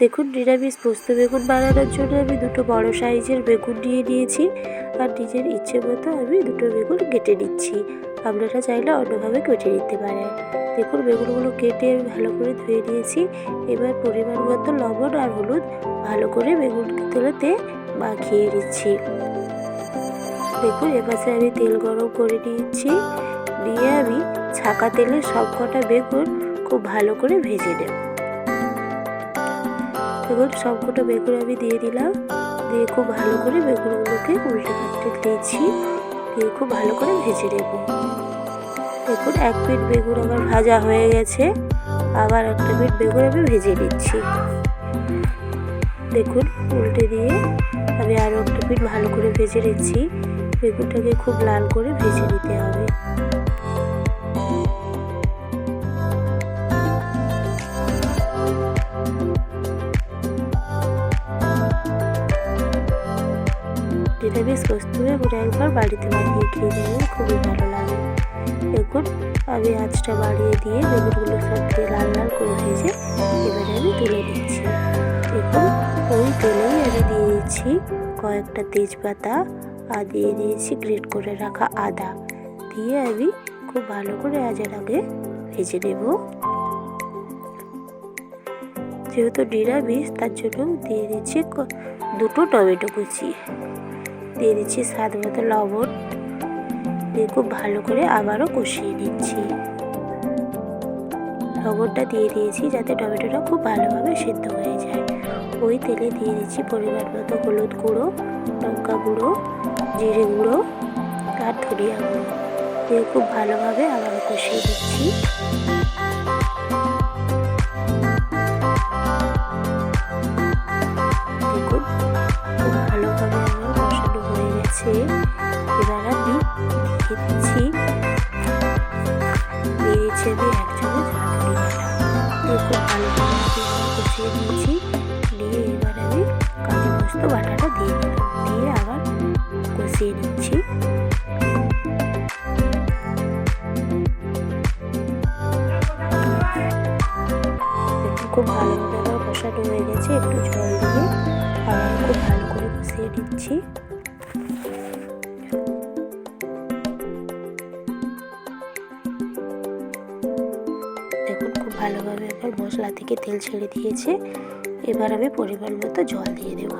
দেখুন, নিরামিষ পোস্ত বেগুন বানানোর জন্য আমি দুটো বড় সাইজের বেগুন নিয়ে নিয়েছি। আর নিজের ইচ্ছে মতো আমি দুটো বেগুন কেটে নিচ্ছি। আপনারা চাইলে অন্যভাবে কেটে নিতে পারেন। দেখুন, বেগুনগুলো কেটে আমি ভালো করে ধুয়ে নিয়েছি। এবার পরিমাণ মতো লবণ আর হলুদ ভালো করে বেগুন তেলেতে মাখিয়ে নিচ্ছি। দেখুন, এপাশে আমি তেল গরম করে নিয়েছি। দিয়ে আমি ছাকা তেলে সব কটা বেগুন খুব ভালো করে ভেজে নেব। দেখুন সবকটা বেগুন আমি দিয়ে দিলাম। দিয়ে খুব ভালো করে বেগুনগুলোকে উল্টে পাল্টে দিয়েছি। দিয়ে খুব ভালো করে ভেজে নেব। দেখুন, এক পিঠ বেগুন আমার ভাজা হয়ে গেছে। আবার একটা পিঠ বেগুন আমি ভেজে নিচ্ছি। দেখুন, উল্টে দিয়ে আমি আরও একটা পিঠ ভালো করে ভেজে নিচ্ছি। বেগুনটাকে খুব লাল করে ভেজে নিতে হবে। নিরামিষ কস্তুরে করে একবার বাড়িতে বানিয়ে খেয়ে যাবে খুবই ভালো লাগে। দেখুন, আমি আঁচটা বাড়িয়ে দিয়ে বেগুনগুলো সব দিয়ে লাল লাল করে ভেজে এবারে আমি তুলে দিচ্ছি দেখুন, ওই তেলেই আমি দিয়ে দিচ্ছি কয়েকটা তেজপাতা আর দিয়ে দিয়েছি গ্রেট করে রাখা আদা। দিয়ে আমি খুব ভালো করে আজের আগে ভেজে নেব। যেহেতু নিরামিষ, তার জন্য দিয়ে দিচ্ছি দুটো টমেটো কুচি। দিয়ে দিচ্ছি স্বাদ মতো লবণ। দিয়ে খুব ভালো করে আবারও কষিয়ে নিচ্ছি। লবণটা দিয়ে দিয়েছি যাতে টমেটোটা খুব ভালোভাবে সেদ্ধ হয়ে যায়। ওই তেলে দিয়ে দিচ্ছি পরিমাণ মতো হলুদ গুঁড়ো, লঙ্কা গুঁড়ো, জিরে গুঁড়ো আর ধনিয়া গুঁড়ো। দিয়ে খুব ভালোভাবে আবারও কষিয়ে দিচ্ছি দেখুন, খুব ভালোভাবে গেছে এবার আমি দিচ্ছি দিয়ে দিচ্ছি আমি এক খুব ভালোভাবে আমি কষিয়ে দিয়েছি। দিয়ে এবার আমি কাজু পোস্ত বাটাটা দিয়ে দিলাম। দিয়ে আবার কষিয়ে নিচ্ছি। খুব ভালোভাবে আমার কষানো হয়ে গেছে। একটু জল দিয়ে আবার খুব ভালো করে কষিয়ে নিচ্ছি। ভালোভাবে আমার মশলা থেকে তেল ছেড়ে দিয়েছে। এবার আমি পরিমাণ মতো জল দিয়ে দেব।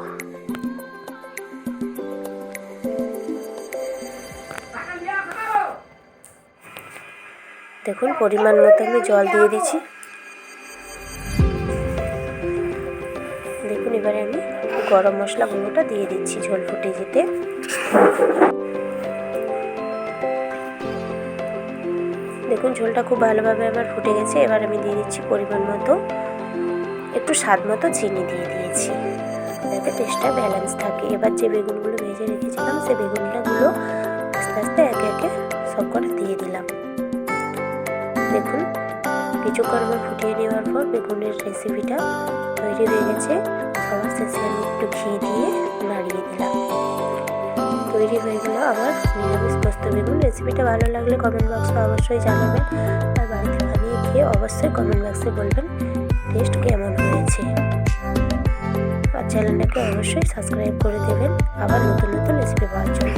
দেখুন, পরিমাণ মতো আমি জল দিয়ে দিচ্ছি। দেখুন, এবারে আমি গরম মশলা গুঁড়োটা দিয়ে দিচ্ছি ঝোল ফুটে যেতে। দেখুন, ঝোলটা খুব ভালোভাবে আমার ফুটে গেছে। এবার আমি দিয়ে দিচ্ছি পরিমাণ মতো, একটু স্বাদ মতো চিনি দিয়ে দিয়েছি, যাতে টেস্টটা ব্যালেন্স থাকে। এবার যে বেগুনগুলো ভেজে রেখেছিলাম, সে বেগুনটাগুলো আস্তে আস্তে একে একে সব কটা দিয়ে দিলাম। দেখুন, কিছুক্ষণ আমার ফুটিয়ে নেওয়ার পর বেগুনের রেসিপিটা তৈরি হয়ে গেছে। সবার শেষে আমি একটু ঘি দিয়ে নাড়িয়ে দিলাম। তৈরি হয়ে গেল আমার নিরামিষ রেসিপিটা ভালো লাগলে কমেন্ট বক্সে অবশ্যই জানাবেন। আর বাড়িতে বানিয়ে খেয়ে অবশ্যই কমেন্ট বক্সে বলবেন টেস্ট কেমন হয়েছে। আর চ্যানেলটাকে অবশ্যই সাবস্ক্রাইব করে দেবেন। আবার নতুন নতুন রেসিপি পাওয়ার জন্য।